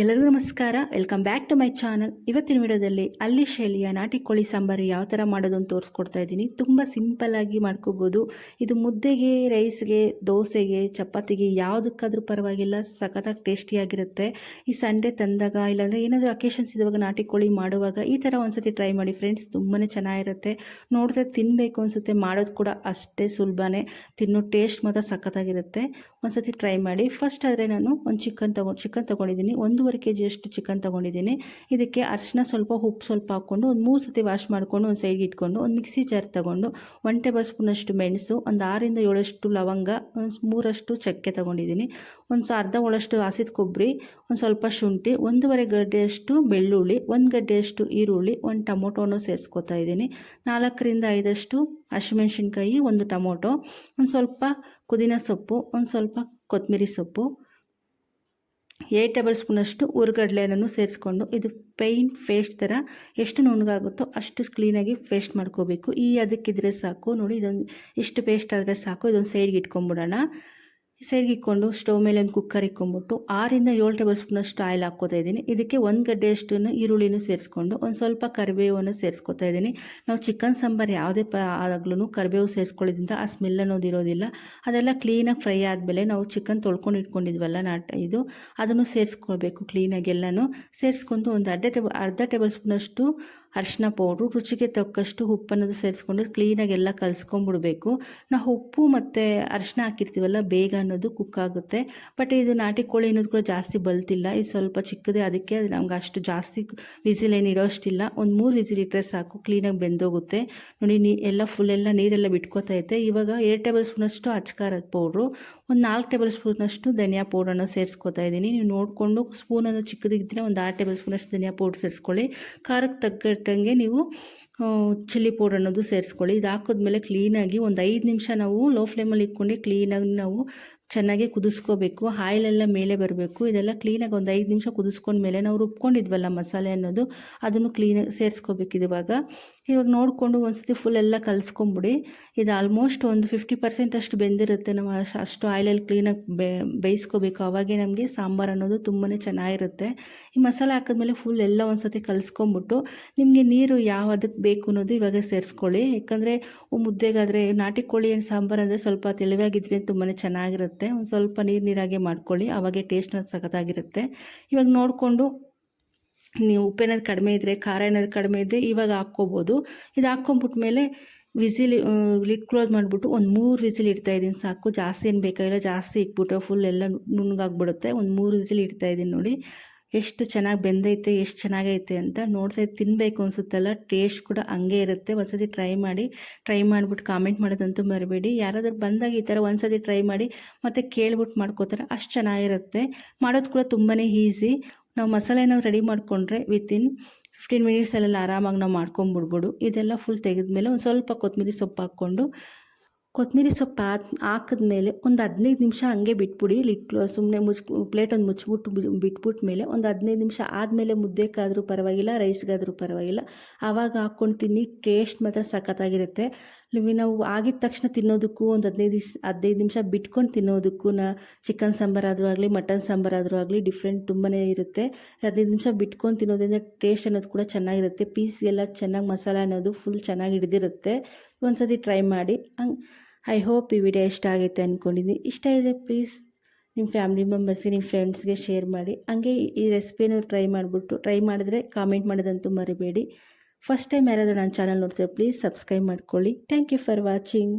ಎಲ್ಲರಿಗೂ ನಮಸ್ಕಾರ. Welcome back to my channel ಇವತ್ತಿನ ವಿಡಿಯೋದಲ್ಲಿ ಅಲ್ಲಿ ಶೈಲಿಯ ನಾಟಿ ಕೋಳಿ ಸಾಂಬಾರು ಯಾವ ಥರ ಮಾಡೋದು ಅಂತ ತೋರಿಸ್ಕೊಡ್ತಾ ಇದ್ದೀನಿ. ತುಂಬ ಸಿಂಪಲ್ಲಾಗಿ ಮಾಡ್ಕೋಬೋದು. ಇದು ಮುದ್ದೆಗೆ ರೈಸ್ಗೆ ದೋಸೆಗೆ, ಚಪಾತಿಗೆ ಯಾವುದಕ್ಕಾದ್ರೂ ಪರವಾಗಿಲ್ಲ. ಸಖತ್ತಾಗಿ ಟೇಸ್ಟಿಯಾಗಿರುತ್ತೆ ಈ ಸಂಡೇ ತಂದಾಗ ಇಲ್ಲಾಂದರೆ ಏನಾದರೂ ಅಕೇಶನ್ಸ್ ಇದ್ದಾಗ ನಾಟಿ ಕೋಳಿ ಮಾಡುವಾಗ ಈ ಥರ ಒಂದ್ಸತಿ ಟ್ರೈ ಮಾಡಿ ಫ್ರೆಂಡ್ಸ್ ತುಂಬಾ ಚೆನ್ನಾಗಿರುತ್ತೆ. ನೋಡಿದ್ರೆ ತಿನ್ನಬೇಕು ಅನಿಸುತ್ತೆ. ಮಾಡೋದು ಕೂಡ ಅಷ್ಟೇ ಸುಲಭನೇ. ತಿನ್ನೋ ಟೇಸ್ಟ್ ಮಾತ್ರ ಸಖತ್ತಾಗಿರುತ್ತೆ. ಒಂದ್ಸತಿ ಟ್ರೈ ಮಾಡಿ. ಫಸ್ಟ್ ಆದರೆ ನಾನು ಒಂದು ಚಿಕನ್ ತಗೊಂಡು ಚಿಕನ್ ತೊಗೊಂಡಿದ್ದೀನಿ. ಒಂದೂವರೆ ಕೆ ಜಿಯಷ್ಟು ಚಿಕನ್ ತೊಗೊಂಡಿದ್ದೀನಿ. ಇದಕ್ಕೆ ಅರಿಶಿನ ಸ್ವಲ್ಪ ಉಪ್ಪು ಸ್ವಲ್ಪ ಹಾಕ್ಕೊಂಡು ಒಂದು ಮೂರು ಸತಿ ವಾಶ್ ಮಾಡಿಕೊಂಡು ಒಂದು ಸೈಡ್ಗೆ ಇಟ್ಕೊಂಡು ಒಂದು ಮಿಕ್ಸಿ ಜಾರ್ ತೊಗೊಂಡು ಒನ್ ಟೇಬಲ್ ಸ್ಪೂನಷ್ಟು ಮೆಣಸು, ಒಂದು ಆರಿಂದ ಏಳಷ್ಟು ಲವಂಗ, ಒಂದು ಮೂರಷ್ಟು ಚಕ್ಕೆ ತೊಗೊಂಡಿದ್ದೀನಿ. ಒಂದು ಅರ್ಧ ಒಳಷ್ಟು ಹಸಿದ ಕೊಬ್ಬರಿ ಒಂದು ಸ್ವಲ್ಪ ಶುಂಠಿ, ಒಂದೂವರೆ ಗಡ್ಡೆಯಷ್ಟು ಬೆಳ್ಳುಳ್ಳಿ, ಒಂದು ಗಡ್ಡೆಯಷ್ಟು ಈರುಳ್ಳಿ, ಒಂದು ಟೊಮೊಟೊನು ಸೇರಿಸ್ಕೊತಾ ಇದ್ದೀನಿ. ನಾಲ್ಕರಿಂದ ಐದಷ್ಟು ಹಸಿಮೆಣ್ಸಿನ್ಕಾಯಿ, ಒಂದು ಟೊಮೊಟೊ, ಒಂದು ಸ್ವಲ್ಪ ಪುದೀನ ಸೊಪ್ಪು, ಒಂದು ಸ್ವಲ್ಪ ಕೊತ್ತಂಬರಿ ಸೊಪ್ಪು ಏಟ್ ಟೇಬಲ್ ಸ್ಪೂನಷ್ಟು ಹುರ್ಗಡ್ಲೆನೂ ಸೇರಿಸ್ಕೊಂಡು ಇದು ಪೈನ್ ಪೇಸ್ಟ್ ಥರ ಎಷ್ಟು ನುಣ್ಣಗಾಗುತ್ತೋ ಅಷ್ಟು ಕ್ಲೀನಾಗಿ ಪೇಸ್ಟ್ ಮಾಡ್ಕೋಬೇಕು. ಈ ಅದಕ್ಕಿದ್ರೆ ಸಾಕು. ನೋಡಿ, ಇದೊಂದು ಇಷ್ಟು ಪೇಸ್ಟ್ ಆದರೆ ಸಾಕು. ಇದೊಂದು ಸೈಡ್ಗೆ ಇಟ್ಕೊಂಬಿಡೋಣ ಸೈಡ್ಗೆ ಇಟ್ಕೊಂಡು ಸ್ಟವ್ ಮೇಲೆ ಒಂದು ಕುಕ್ಕರ್ ಇಕ್ಕೊಂಬಿಟ್ಟು ಆರಿಂದ ಏಳು ಟೇಬಲ್ ಸ್ಪೂನಷ್ಟು ಆಯಿಲ್ ಹಾಕ್ಕೋತಾ ಇದ್ದೀನಿ. ಇದಕ್ಕೆ ಒಂದು ಗಡ್ಡೆಯಷ್ಟನ್ನು ಈರುಳ್ಳಿನೂ ಸೇರಿಸ್ಕೊಂಡು ಒಂದು ಸ್ವಲ್ಪ ಕರಿಬೇವನ್ನು ಸೇರಿಸ್ಕೊತಾ ಇದ್ದೀನಿ. ನಾವು ಚಿಕನ್ ಸಾಂಬಾರು ಯಾವುದೇ ಪ ಆಗ್ಲೂ ಕರಿಬೇವು ಸೇರಿಸ್ಕೊಳ್ಳೋದ್ರಿಂದ ಆ ಸ್ಮೆಲ್ ಅನ್ನೋದು ಇರೋದಿಲ್ಲ. ಅದೆಲ್ಲ ಕ್ಲೀನಾಗಿ ಫ್ರೈ ಆದಮೇಲೆ ನಾವು ಚಿಕನ್ ತೊಳ್ಕೊಂಡು ಇಟ್ಕೊಂಡಿದ್ವಲ್ಲ ನಾಟ ಇದು, ಅದನ್ನು ಸೇರಿಸ್ಕೊಳ್ಬೇಕು ಕ್ಲೀನಾಗಿ ಎಲ್ಲನೂ. ಸೇರಿಸ್ಕೊಂಡು ಒಂದು ಅರ್ಧ ಟೇಬಲ್ ಅರ್ಧ ಟೇಬಲ್ ಸ್ಪೂನಷ್ಟು ಅರಿಶಿನ ಪೌಡ್ರು, ರುಚಿಗೆ ತಕ್ಕಷ್ಟು ಉಪ್ಪನ್ನೋದು ಸೇರಿಸ್ಕೊಂಡು ಕ್ಲೀನಾಗಿ ಎಲ್ಲ ಕಲಿಸ್ಕೊಂಡ್ಬಿಡ್ಬೇಕು ನಾವು ಉಪ್ಪು ಮತ್ತು ಅರಿಶಿನ ಹಾಕಿರ್ತೀವಲ್ಲ, ಬೇಗ ಅನ್ನೋದು ಕುಕ್ ಆಗುತ್ತೆ. ಬಟ್ ಇದು ನಾಟಿ ಕೋಳಿ ಅನ್ನೋದು ಕೂಡ ಜಾಸ್ತಿ ಬಲ್ತಿಲ್ಲ. ಇದು ಸ್ವಲ್ಪ ಚಿಕ್ಕದೇ, ಅದಕ್ಕೆ ನಮ್ಗೆ ಅಷ್ಟು ಜಾಸ್ತಿ ವಿಸಿಲ್ ಏನು ಇಡೋಷ್ಟಿಲ್ಲ ಒಂದು ಮೂರು ವಿಸಿಲ್ ಇಟ್ಟರೆ ಸಾಕು ಕ್ಲೀನಾಗಿ ಬೆಂದೋಗುತ್ತೆ. ನೋಡಿ, ನೀ ಎಲ್ಲ ಫುಲ್ ಎಲ್ಲ ನೀರೆಲ್ಲ ಇದೆ ಇವಾಗ ಎರಡು ಟೇಬಲ್ ಸ್ಪೂನಷ್ಟು ಅಚ್ಕಾರದ ಪೌಡ್ರು, ಒಂದು ನಾಲ್ಕು ಟೇಬಲ್ ಸ್ಪೂನಷ್ಟು ಧನಿಯಾ ಪೌಡ್ರನ್ನು ಸೇರಿಸ್ಕೊತಾ ಇದ್ದೀನಿ. ನೀವು ನೋಡಿಕೊಂಡು ಸ್ಪೂನನ್ನು ಚಿಕ್ಕದಿದ್ದರೆ ಒಂದು ಆರು ಟೇಬಲ್ ಸ್ಪೂನಷ್ಟು ಧನಿಯಾ ಪೌಡ್ರ್ ಸೇರಿಸ್ಕೊಳ್ಳಿ. ಖಾರಕ್ಕೆ ತగ్గಟ್ಟಂಗೆ ನೀವು ಚಿಲ್ಲಿ ಪೌಡರ್ ಅನ್ನೋದು ಸೇರಿಸ್ಕೊಳ್ಳಿ. ಇದು ಹಾಕಿದ್ಮೇಲೆ ಕ್ಲೀನಾಗಿ ಒಂದು ಐದು ನಿಮಿಷ ನಾವು ಲೋ ಫ್ಲೇಮಲ್ಲಿ ಇಟ್ಕೊಂಡು ಕ್ಲೀನಾಗಿ ನಾವು ಚೆನ್ನಾಗಿ ಕುದಿಸ್ಕೋಬೇಕು. ಆಯಿಲೆಲ್ಲ ಮೇಲೆ ಬರಬೇಕು. ಇದೆಲ್ಲ ಕ್ಲೀನಾಗಿ ಒಂದು ಐದು ನಿಮಿಷ ಕುದಿಸ್ಕೊಂಡ್ಮೇಲೆ ನಾವು ರುಬ್ಕೊಂಡಿದ್ವಲ್ಲ ಮಸಾಲೆ ಅನ್ನೋದು, ಅದನ್ನು ಕ್ಲೀನಾಗಿ ಸೇರಿಸ್ಕೋಬೇಕು ಇವಾಗ. ಇವಾಗ ನೋಡಿಕೊಂಡು ಒಂದ್ಸತಿ ಫುಲ್ ಎಲ್ಲ ಕಲಿಸ್ಕೊಂಬಿಡಿ. ಇದು ಆಲ್ಮೋಸ್ಟ್ ಒಂದು ಫಿಫ್ಟಿ ಪರ್ಸೆಂಟ್ ಅಷ್ಟು ಬೆಂದಿರುತ್ತೆ. ನಾವು ಅಷ್ಟು ಆಯಿಲಲ್ಲಿ ಕ್ಲೀನಾಗಿ ಬೇಯಿಸ್ಕೋಬೇಕು. ಅವಾಗೆ ನಮಗೆ ಸಾಂಬಾರು ಅನ್ನೋದು ತುಂಬಾ ಚೆನ್ನಾಗಿರುತ್ತೆ. ಈ ಮಸಾಲೆ ಹಾಕಿದ್ಮೇಲೆ ಫುಲ್ ಎಲ್ಲ ಒಂದ್ಸತಿ ಕಲಿಸ್ಕೊಂಬಿಟ್ಟು ನಿಮಗೆ ನೀರು ಯಾವ ಅದಕ್ಕೆ ಬೇಕು ಅನ್ನೋದು ಇವಾಗ ಸೇರಿಸ್ಕೊಳ್ಳಿ ಯಾಕಂದರೆ ಮುದ್ದೆಗಾದರೆ ನಾಟಿ ಕೋಳಿ ಏನು ಸಾಂಬಾರು ಅಂದರೆ ಸ್ವಲ್ಪ ತೆಳುವಾಗಿದ್ರೆ ತುಂಬಾ ಚೆನ್ನಾಗಿರುತ್ತೆ ಒಂದು ಸ್ವಲ್ಪ ನೀರು ನೀರಾಗೆ ಮಾಡ್ಕೊಳ್ಳಿ ಅವಾಗೆ ಟೇಸ್ಟ್ನ ಸಖತ್ತಾಗಿರುತ್ತೆ ಇವಾಗ ನೋಡಿಕೊಂಡು ನೀವು ಉಪ್ಪೇನಾದ್ರು ಕಡಿಮೆ ಇದ್ದರೆ ಖಾರ ಏನಾದ್ರು ಕಡಿಮೆ ಇದ್ದರೆ ಇವಾಗ ಹಾಕ್ಕೋಬೋದು ಇದು ಹಾಕ್ಕೊಂಬಿಟ್ಮೇಲೆ ವಿಸಿಲ್ ಲಿಟ್ ಕ್ಲೋಸ್ ಮಾಡಿಬಿಟ್ಟು ಒಂದು ಮೂರು ವಿಸಿಲ್ ಇಡ್ತಾ ಇದ್ದೀನಿ ಸಾಕು ಜಾಸ್ತಿ ಏನು ಬೇಕಾಗಿಲ್ಲ ಜಾಸ್ತಿ ಇಟ್ಬಿಟ್ಟು ಫುಲ್ ಎಲ್ಲ ನುಣ್ಣಗಾಗ್ಬಿಡುತ್ತೆ ಒಂದು ಮೂರು ವಿಸಿಲ್ ಇಡ್ತಾ ಇದ್ದೀನಿ ನೋಡಿ ಎಷ್ಟು ಚೆನ್ನಾಗಿ ಬೆಂದೈತೆ, ಎಷ್ಟು ಚೆನ್ನಾಗೈತೆ ಅಂತ ನೋಡ್ತಾ ತಿನ್ನಬೇಕು ಅನಿಸುತ್ತಲ್ಲ. ಟೇಸ್ಟ್ ಕೂಡ ಹಂಗೆ ಇರುತ್ತೆ. ಒಂದ್ಸತಿ ಟ್ರೈ ಮಾಡಿ ಟ್ರೈ ಮಾಡಿಬಿಟ್ಟು ಕಾಮೆಂಟ್ ಮಾಡೋದಂತೂ ಮರಿಬೇಡಿ. ಯಾರಾದರೂ ಬಂದಾಗ ಈ ಥರ ಒಂದ್ಸತಿ ಟ್ರೈ ಮಾಡಿ ಮತ್ತು ಕೇಳ್ಬಿಟ್ಟು ಮಾಡ್ಕೋತಾರೆ, ಅಷ್ಟು ಚೆನ್ನಾಗಿರುತ್ತೆ. ಮಾಡೋದು ಕೂಡ ತುಂಬಾ ಈಸಿ ನಾವು ಮಸಾಲೆ ಏನಾದ್ರು ರೆಡಿ ಮಾಡಿಕೊಂಡ್ರೆ ವಿತಿನ್ ಫಿಫ್ಟೀನ್ ಮಿನಿಟ್ಸಲ್ಲೆಲ್ಲ ಆರಾಮಾಗಿ ನಾವು ಮಾಡ್ಕೊಂಬಿಡ್ಬೋದು. ಇದೆಲ್ಲ ಫುಲ್ ತೆಗೆದ ಮೇಲೆ ಒಂದು ಸ್ವಲ್ಪ ಕೊತ್ತಂಬರಿ ಸೊಪ್ಪು ಹಾಕ್ಕೊಂಡು ಕೊತ್ತಂಬರಿ ಸೊಪ್ಪು ಹಾಕಿದ ಮೇಲೆ ಒಂದು ಹದಿನೈದು ನಿಮಿಷ ಹಂಗೆ ಬಿಟ್ಬಿಡಿ. ಲಿಟ್ ಸುಮ್ಮನೆ ಮುಚ್ ಪ್ಲೇಟ್ ಒಂದು ಮುಚ್ಚಿಬಿಟ್ಟು ಬಿಟ್ಬಿಟ್ಟು ಮೇಲೆ ಒಂದು ಹದಿನೈದು ನಿಮಿಷ ಆದಮೇಲೆ ಮುದ್ದೆಗಾದರೂ ಪರವಾಗಿಲ್ಲ ರೈಸ್ಗಾದರೂ ಪರವಾಗಿಲ್ಲ. ಆವಾಗ ಹಾಕ್ಕೊಂಡು ತಿನ್ನಿ ಟೇಸ್ಟ್ ಮಾತ್ರ ಸಖತ್ತಾಗಿರುತ್ತೆ. ನಾವು ಆಗಿದ ತಕ್ಷಣ ತಿನ್ನೋದಕ್ಕೂ ಒಂದು ಹದಿನೈದು ದಿವ್ಸ ಹದಿನೈದು ನಿಮಿಷ ಬಿಟ್ಕೊಂಡು ತಿನ್ನೋದಕ್ಕೂ ನಾ ಚಿಕನ್ ಸಾಂಬಾರಾದರೂ ಆಗಲಿ ಮಟನ್ ಸಾಂಬಾರಾದರೂ ಆಗಲಿ ಡಿಫ್ರೆಂಟ್ ತುಂಬಾ ಇರುತ್ತೆ. ಹದಿನೈದು ನಿಮಿಷ ಬಿಟ್ಕೊಂಡು ತಿನ್ನೋದ್ರಿಂದ ಟೇಸ್ಟ್ ಅನ್ನೋದು ಕೂಡ ಚೆನ್ನಾಗಿರುತ್ತೆ. ಪೀಸ್ ಎಲ್ಲ ಚೆನ್ನಾಗಿ ಮಸಾಲೆ ಅನ್ನೋದು ಫುಲ್ ಚೆನ್ನಾಗಿ ಹಿಡಿದಿರುತ್ತೆ. ಒಂದು ಸತಿ ಟ್ರೈ ಮಾಡಿ. ಹಂಗೆ ಐ ಹೋಪ್ ಈ ವಿಡಿಯೋ ಇಷ್ಟ ಆಗುತ್ತೆ ಅಂದ್ಕೊಂಡಿದ್ದೀನಿ ಇಷ್ಟ ಇದೆ ಪ್ಲೀಸ್ ನಿಮ್ಮ ಫ್ಯಾಮಿಲಿ ಮೆಂಬರ್ಸ್ಗೆ ನಿಮ್ಮ ಫ್ರೆಂಡ್ಸ್ಗೆ ಶೇರ್ ಮಾಡಿ. ಹಂಗೆ ಈ ರೆಸಿಪಿನೂ ಟ್ರೈ ಮಾಡಿಬಿಟ್ಟು ಟ್ರೈ ಮಾಡಿದ್ರೆ ಕಾಮೆಂಟ್ ಮಾಡೋದಂತೂ ಮರಿಬೇಡಿ. ಫಸ್ಟ್ ಟೈಮ್ ಯಾರಾದರೂ ನನ್ನ ಚಾನಲ್ ನೋಡ್ತೀವಿ ಪ್ಲೀಸ್ ಸಬ್ಸ್ಕ್ರೈಬ್ ಮಾಡ್ಕೊಳ್ಳಿ. Thank you for watching